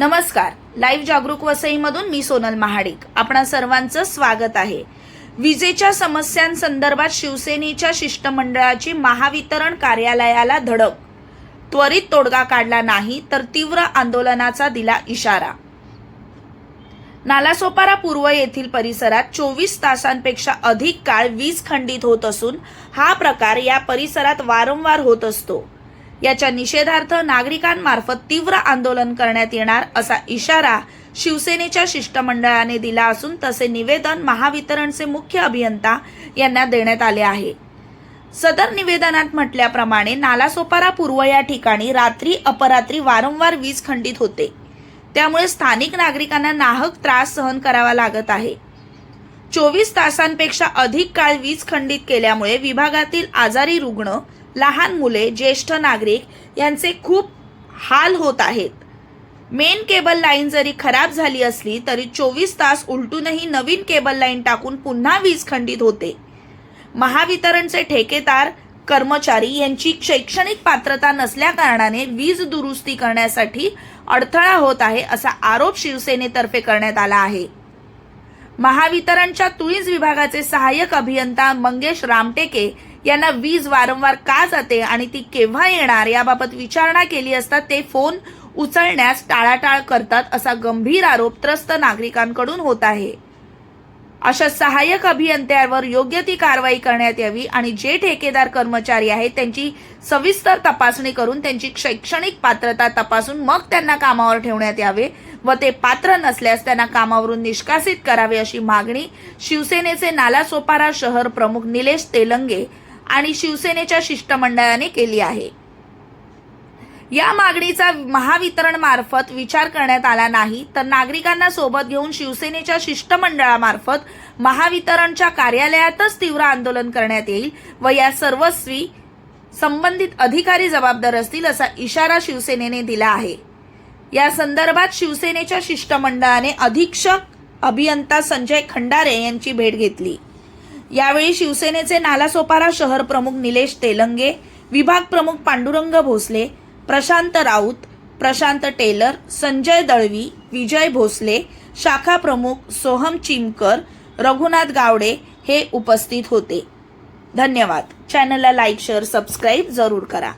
नमस्कार. लाईव्ह जागरूक वसईमधून मी सोनल महाडिक. आपणा सर्वांचं स्वागत आहे. विजेच्या समस्यांसंदर्भात शिवसेनेच्या शिष्टमंडळाची महावितरण कार्यालयाला धडक. त्वरित तोडगा काढला नाही तर तीव्र आंदोलनाचा दिला इशारा. नालासोपारा पूर्व येथील परिसरात चोवीस तासांपेक्षा अधिक काळ वीज खंडित होत असून हा प्रकार या परिसरात वारंवार होत असतो. याच्या निषेधार्थ नागरिकांमार्फत तीव्र आंदोलन करण्यात येणार असा इशारा शिवसेनेच्या शिष्टमंडळाने दिला असून तसे निवेदन महावितरणचे मुख्य अभियंता यांना देण्यात आले आहे. सदर निवेदनात म्हटल्याप्रमाणे नालासोपारा पूर्व या ठिकाणी रात्री अपरात्री वारंवार वीज खंडित होते. त्यामुळे स्थानिक नागरिकांना नाहक त्रास सहन करावा लागत आहे. चोवीस तासांपेक्षा अधिक काळ वीज खंडित केल्यामुळे विभागातील आजारी रुग्ण लहान मुले ज्येष्ठ नागरिक यांचे खूप हाल होत आहेत. मेन केबल लाईन जरी खराब झाली असली तरी चोवीस तास उलटूनही नवीन केबल लाईन टाकून पुन्हा वीज खंडित होते. महावितरणचे ठेकेदार कर्मचारी यांची शैक्षणिक पात्रता नसल्या कारणाने वीज दुरुस्ती करण्यासाठी अडथळा होत आहे असा आरोप शिवसेनेतर्फे करण्यात आला आहे. महावितरणच्या तुळीज विभागाचे सहाय्यक अभियंता मंगेश रामटेके यांना वीज वारंवार का जाते आणि ती केव्हा येणार याबाबत विचारणा केली असता ते फोन उचलण्यास टाळाटाळ करतात असा गंभीर आरोप त्रस्त नागरिकांकडून होत आहे. अशा सहाय्यक अभियंत्यावर योग्य ती कारवाई करण्यात यावी आणि जे ठेकेदार कर्मचारी आहेत त्यांची सविस्तर तपासणी करून त्यांची शैक्षणिक पात्रता तपासून मग त्यांना कामावर ठेवण्यात यावे व ते पात्र नसल्यास त्यांना कामावरून निष्कासित करावे अशी मागणी शिवसेनेचे नालासोपारा शहर प्रमुख निलेश तेलंगे आणि शिवसेनेच्या शिष्टमंडळाने केली आहे. या मागणीचा महावितरण मार्फत विचार करण्यात आला नाही तर नागरिकांना सोबत घेऊन शिवसेनेच्या शिष्टमंडळामार्फत महावितरणच्या कार्यालयातच तीव्र आंदोलन करण्यात येईल व या सर्वस्वी संबंधित अधिकारी जबाबदार असतील असा इशारा शिवसेनेने दिला आहे. या संदर्भात शिवसेनेच्या शिष्टमंडळाने अधीक्षक अभियंता संजय खंडारे यांची भेट घेतली. यावेळी शिवसेनेचे नालासोपारा शहर प्रमुख निलेश तेलंगे विभाग प्रमुख पांडुरंग भोसले प्रशांत राऊत प्रशांत टेलर संजय दळवी विजय भोसले शाखा प्रमुख सोहम चिमकर रघुनाथ गावडे हे उपस्थित होते. धन्यवाद. चॅनलला लाईक शेअर सबस्क्राईब जरूर करा.